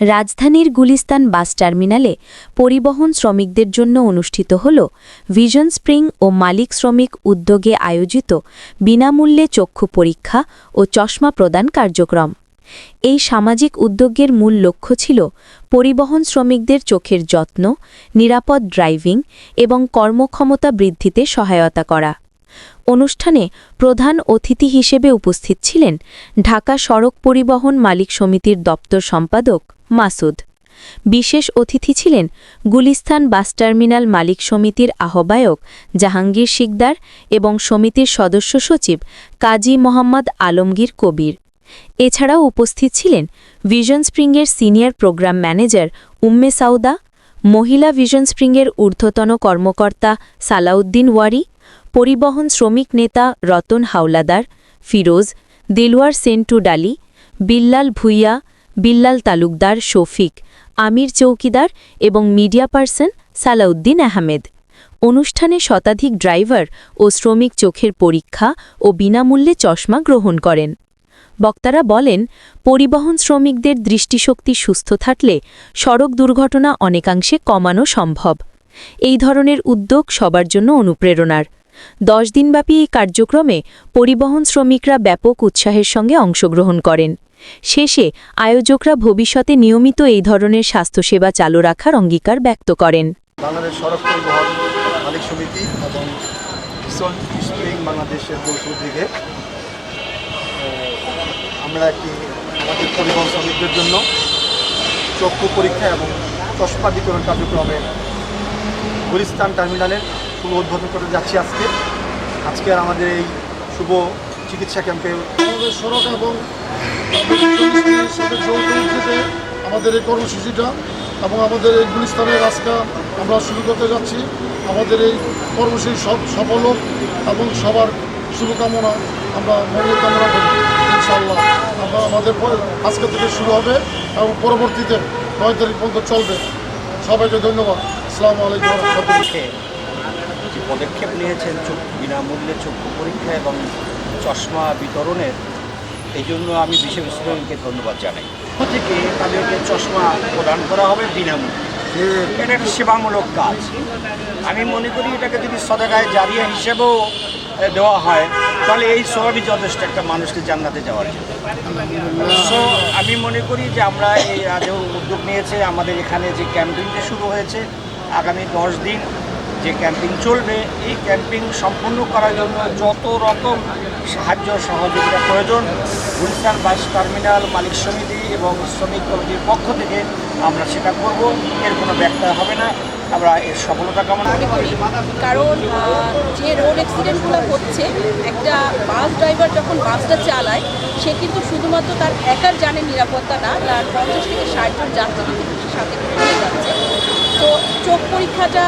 রাজধানীর গুলিস্তান বাস টার্মিনালে পরিবহন শ্রমিকদের জন্য অনুষ্ঠিত হল ভিশন স্প্রিং ও মালিক শ্রমিক উদ্যোগে আয়োজিত বিনামূল্যে চক্ষু পরীক্ষা ও চশমা প্রদান কার্যক্রম। এই সামাজিক উদ্যোগের মূল লক্ষ্য ছিল পরিবহন শ্রমিকদের চোখের যত্ন, নিরাপদ ড্রাইভিং এবং কর্মক্ষমতা বৃদ্ধিতে সহায়তা করা। অনুষ্ঠানে প্রধান অতিথি হিসেবে উপস্থিত ছিলেন ঢাকা সড়ক পরিবহন মালিক সমিতির দপ্তর সম্পাদক মাসুদ। বিশেষ অতিথি ছিলেন গুলিস্তান বাস টার্মিনাল মালিক সমিতির আহ্বায়ক জাহাঙ্গীর শিকদার এবং সমিতির সদস্য সচিব কাজী মোহাম্মদ আলমগীর কবির। এছাড়াও উপস্থিত ছিলেন vision স্প্রিংয়ের senior program manager Umme Sauda, মহিলা ভিশন স্প্রিংয়ের ঊর্ধ্বতন কর্মকর্তা সালাউদ্দিন ওয়ারি পরিবহন শ্রমিক নেতা রতন হাওলাদার, ফিরোজ, দেলোয়ার সেন্টু ডালি, বিল্লাল ভুইয়া, বিল্লাল তালুকদার শফিক, আমির চৌকিদার এবং মিডিয়া পার্সন সালাউদ্দিন আহমেদ। অনুষ্ঠানে শতাধিক ড্রাইভার ও শ্রমিক চোখের পরীক্ষা ও বিনামূল্যে চশমা গ্রহণ করেন। বক্তারা বলেন, পরিবহন শ্রমিকদের দৃষ্টিশক্তি সুস্থ থাকলে সড়ক দুর্ঘটনা অনেকাংশে কমানো সম্ভব। এই ধরনের উদ্যোগ সবার জন্য অনুপ্রেরণার। দশ দিনব্যাপী এই কার্যক্রমে পরিবহন শ্রমিকরা ব্যাপক উৎসাহের সঙ্গে অংশগ্রহণ করেন। শেষে আয়োজকরা ভবিষ্যতে নিয়মিত এই ধরনের স্বাস্থ্যসেবা চালু রাখার অঙ্গীকার ব্যক্ত করেন। বাংলাদেশ সড়ক পরিবহন মালিক সমিতি এবং বাংলাদেশের আহ, আমরা একটি আমাদের পরিবহন শ্রমিকদের জন্য চক্ষু পরীক্ষা এবং চশমা বিতরণ কার্যক্রমে গুলিস্তান টার্মিনালের শুভ উদ্বোধন করতে যাচ্ছি আজকে। আজকে আর আমাদের এই শুভ চিকিৎসা ক্যাম্পে সড়ক এবং আমাদের এই কর্মসূচিটা এবং আমাদের এই গুলিস্তানের আজকে আমরা শুরু করতে যাচ্ছি। আমাদের এই কর্মসূচি সব সফল হোক এবং সবার শুভকামনা আমরা মঙ্গল কামনা করি ইনশাল্লাহ আমরা আমাদের আজকে থেকে শুরু হবে এবং পরবর্তীতে নয় তারিখ পর্যন্ত চলবে। সবাইকে ধন্যবাদ। আসসালামু আলাইকুম রহমতুল্লাহ। যে পদক্ষেপ নিয়েছেন চক্ষু বিনামূল্যে চক্ষু পরীক্ষা এবং চশমা বিতরণের। এই জন্য আমি বিশেষ ইসলামকে ধন্যবাদ জানাই। থেকে তাদেরকে চশমা প্রদান করা হবে বিনামূল্যে। এটা একটা সেবামূলক কাজ। আমি মনে করি এটাকে যদি সদাগায় জারিয়া হিসেবেও দেওয়া হয়, তাহলে এই সবই যথেষ্ট একটা মানুষকে জান্নাতে যাওয়ার জন্য। সো আমি মনে করি যে আমরা এই আজও উদ্যোগ নিয়েছে। আমাদের এখানে যে ক্যাম্পিংটা শুরু হয়েছে, আগামী দশ দিন যে ক্যাম্পিং চলবে এই ক্যাম্পিং সম্পূর্ণ করার জন্য যত রকম সাহায্য সহযোগিতা প্রয়োজন গুলিস্তান বাস টার্মিনাল মালিক সমিতি এবং শ্রমিক কমিটির পক্ষ থেকে আমরা সেটা করব। এর কোনো ব্যত্যয় হবে না। আমরা এর সফলতা কামনা মনে করি। কারণ যে রোড অ্যাক্সিডেন্টগুলো হচ্ছে একটা বাস ড্রাইভার যখন বাসটা চালায় সে কিন্তু শুধুমাত্র তার একার জানে নিরাপত্তা না তার পঞ্চাশ থেকে ষাট জন যাত্রী কিন্তু সাথে যাচ্ছে। তো চোখ পরীক্ষাটা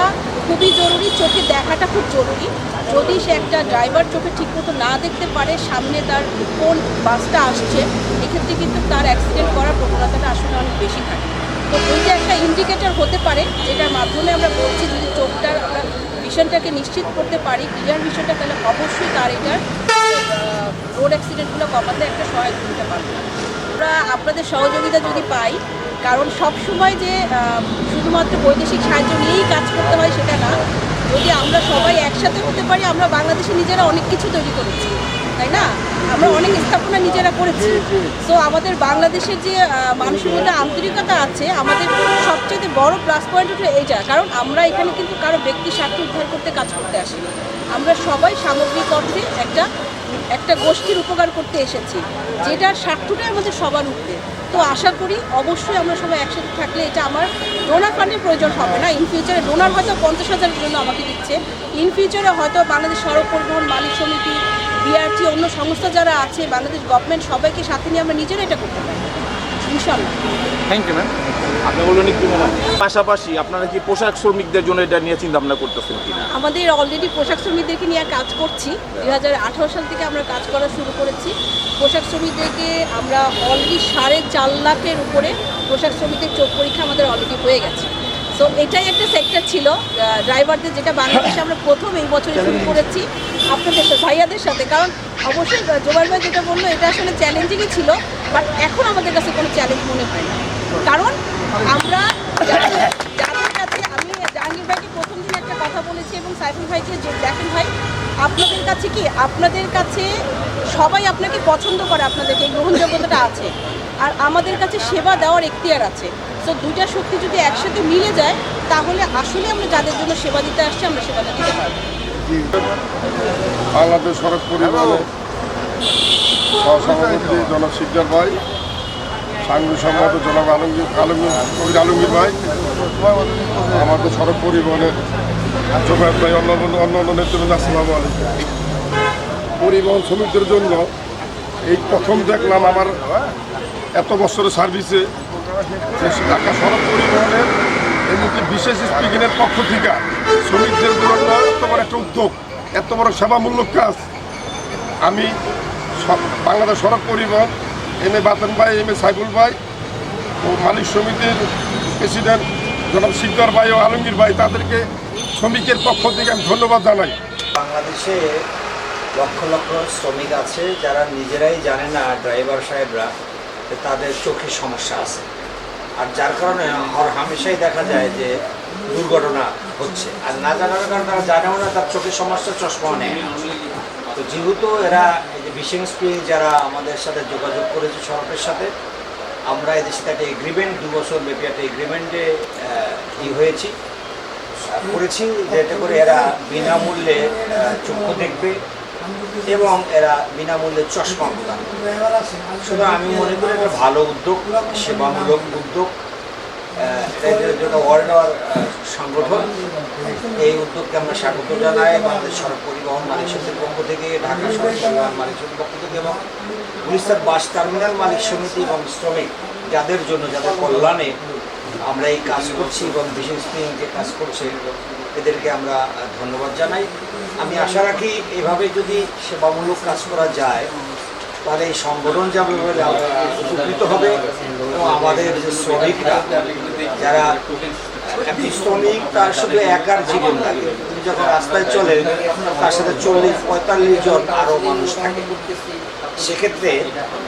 খুবই জরুরি, চোখে দেখাটা খুব জরুরি। যদি সে একটা ড্রাইভার চোখে ঠিকমতো না দেখতে পারে, সামনে তার কোন বাসটা আসছে, এক্ষেত্রে কিন্তু তার অ্যাক্সিডেন্ট করার প্রবণতাটা আসলে অনেক বেশি থাকে। তো ওইটা একটা ইন্ডিকেটার হতে পারে, যেটার মাধ্যমে আমরা বলছি যদি চোখটার আমরা ভিশনটাকে নিশ্চিত করতে পারি ক্লিয়ার ভিশনটা তাহলে অবশ্যই তার এটার রোড অ্যাক্সিডেন্টগুলো কমাতে একটা সহায়ক ভূমিকা পাবে আমরা আপনাদের সহযোগিতা যদি পাই কারণ সব সময় যে শুধুমাত্র বৈদেশিক সাহায্য নিয়েই কাজ করতে হয় সেটা না। যদি আমরা সবাই একসাথে হতে পারি, আমরা বাংলাদেশে নিজেরা অনেক কিছু তৈরি করেছি, তাই না? আমরা অনেক স্থাপনা নিজেরা করেছি। তো আমাদের বাংলাদেশের যে মানুষের মধ্যে আন্তরিকতা আছে, আমাদের সবচেয়ে বড় প্লাস পয়েন্ট হলো এইটা। কারণ আমরা এখানে কিন্তু কারও ব্যক্তি স্বার্থ উদ্ধার করতে কাজ করতে আসি। আমরা সবাই সামগ্রিক অর্থে একটা একটা গোষ্ঠীর উপকার করতে এসেছি, যেটার স্বার্থটাই আমাদের সবার উপরে তো আশা করি অবশ্যই আমরা সবাই একসাথে থাকলে এটা আমার ডোনার ফান্ডের প্রয়োজন হবে না। ইন ফিউচারে ডোনার হয়তো পঞ্চাশ হাজার জন্য আমাকে দিচ্ছে। ইন ফিউচারে হয়তো বাংলাদেশ সড়ক পরিবহন মালিক সমিতি বিআরটি অন্য সংস্থা যারা আছে, বাংলাদেশ গভর্নমেন্ট সবাইকে সাথে নিয়ে আমরা নিজেরা এটা করতে পারি। ইনশাল্লাহ থ্যাংক ইউ ম্যাম আপনি বললেন একটু পাশাপাশি আপনারা কি পোশাক শ্রমিকদের জন্য এটা নিয়ে চিন্তা ভাবনা করতেছেন কিনা? আমাদের অলরেডি পোশাক শ্রমিকদেরকে নিয়ে কাজ করছি। দুই হাজার আঠারো সাল থেকে আমরা কাজ করা শুরু করেছি। পোশাক শ্রমিকদেরকে আমরা অলরেডি সাড়ে চার লাখের উপরে পোশাক শ্রমিকদের চোখ পরীক্ষা আমাদের অলরেডি হয়ে গেছে। সো এটাই একটা সেক্টর ছিল। ড্রাইভারদের যেটা বাংলাদেশে আমরা প্রথম এই বছরে শুরু করেছি। আপনাদের সাথে ভাইয়াদের সাথে। কারণ অবশ্যই জোবার ভাই যেটা বলল এটা আসলে চ্যালেঞ্জিংই ছিল বাট এখন আমাদের কাছে কোনো চ্যালেঞ্জ মনে হয় না। কারণ আমরা যাদের কাছে আমি জাহাঙ্গীর ভাইকে প্রথম দিন একটা কথা বলেছি এবং সাইফুল ভাইকে যে দেখেন ভাই আপনাদের কাছে কি? আপনাদের কাছে সবাই আপনাকে পছন্দ করে আপনাদেরকে এই গ্রহণযোগ্যতাটা আছে। আর আমাদের কাছে সেবা দেওয়ার এখতিয়ার আছে। তো দুইটা শক্তি যদি একসাথে মিলে যায়, তাহলে আসলে আমরা যাদের জন্য সেবা দিতে আসছি, আমরা সেবাটা দিতে পারব। বাংলাদেশ সড়ক পরিবহনের সহসভাপতি জনাব শিকদার ভাই, সাংবাদিক সম্পাদক জনাব আলমগীর আলমগীর ভাই, আমাদের সড়ক পরিবহনের জোগাড় ভাই, অন্য অন্য অন্য নেতৃবৃন্দ, আসসালামু পরিবহন শ্রমিকদের জন্য এই প্রথম দেখলাম আমার এত বছরের সার্ভিসে ঢাকা সড়ক পরিবহনের এমনকি বিশেষ স্পিকিংয়ের পক্ষ থেকে শ্রমিকদের জন্য এত বড় একটা উদ্যোগ, এত বড় সেবামূলক কাজ। আমি বাংলাদেশ সড়ক পরিবহন, এম এ বাতন ভাই, এম এ সাইফুল ভাই ও মালিক সমিতির প্রেসিডেন্ট জনাব শিকদার ভাই ও আলমগীর ভাই, তাদেরকে শ্রমিকের পক্ষ থেকে আমি ধন্যবাদ জানাই। বাংলাদেশে লক্ষ লক্ষ শ্রমিক আছে, যারা নিজেরাই জানে না ড্রাইভার সাহেবরা তাদের চোখের সমস্যা আছে। আর যার কারণে হর হামেশাই দেখা যায় যে দুর্ঘটনা হচ্ছে। আর না জানার কারণে তারা জানেও না, তার চোখের সমস্যা চশমাও নেয়। তো যেহেতু এরা এই যে বিশেষ স্প্রিং যারা আমাদের সাথে যোগাযোগ করেছে সড়কের সাথে, আমরা এদের সাথে একটা এগ্রিমেন্ট দু বছর ব্যাপী একটা এগ্রিমেন্টে ই হয়েছি। করেছি যেটা করে এরা বিনামূল্যে চক্ষু দেখবে এবং এরা বিনামূল্যে চশমা প্রদান সুতরাং আমি মনে করি এটা ভালো উদ্যোগ, সেবামূলক উদ্যোগ। সংগঠন। এই উদ্যোগকে আমরা স্বাগত জানাই বাংলাদেশ সড়ক পরিবহন মালিক সমিতির পক্ষ থেকে, ঢাকা সড়ক পরিবহন মালিক সমিতির পক্ষ থেকে এবং উড়িষ্যার বাস টার্মিনাল মালিক সমিতি এবং শ্রমিক, যাদের জন্য, যাদের কল্যাণে আমরা এই কাজ করছি এবং বিশেষ যে কাজ করছে, এদেরকে আমরা ধন্যবাদ জানাই। আমি আশা রাখি এভাবে যদি সেবামূলক কাজ করা যায়, তাহলে এই সংগঠন যাবে উপকৃত হবে এবং আমাদের যে শ্রমিকরা, যারা একটি শ্রমিক তার শুধু একার জীবন থাকে। তিনি যখন রাস্তায় চলেন, তার সাথে চল্লিশ, পঁয়তাল্লিশ জন আরও মানুষ থাকে। সেক্ষেত্রে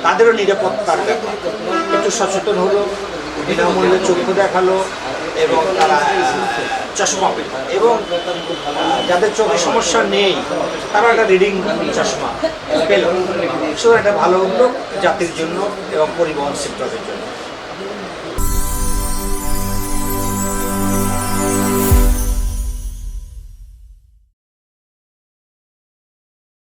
তাদেরও নিরাপত্তার ব্যাপার। একটু সচেতন হলো, বিনামূল্যে চক্ষু দেখাল এবং তারা চশমা এবং যাদের চোখে সমস্যা নেই, তারা একটা রিডিং চশমা পেল। সো একটা ভালো উদ্যোগ জাতির জন্য এবং পরিবহন সেক্টরের জন্য।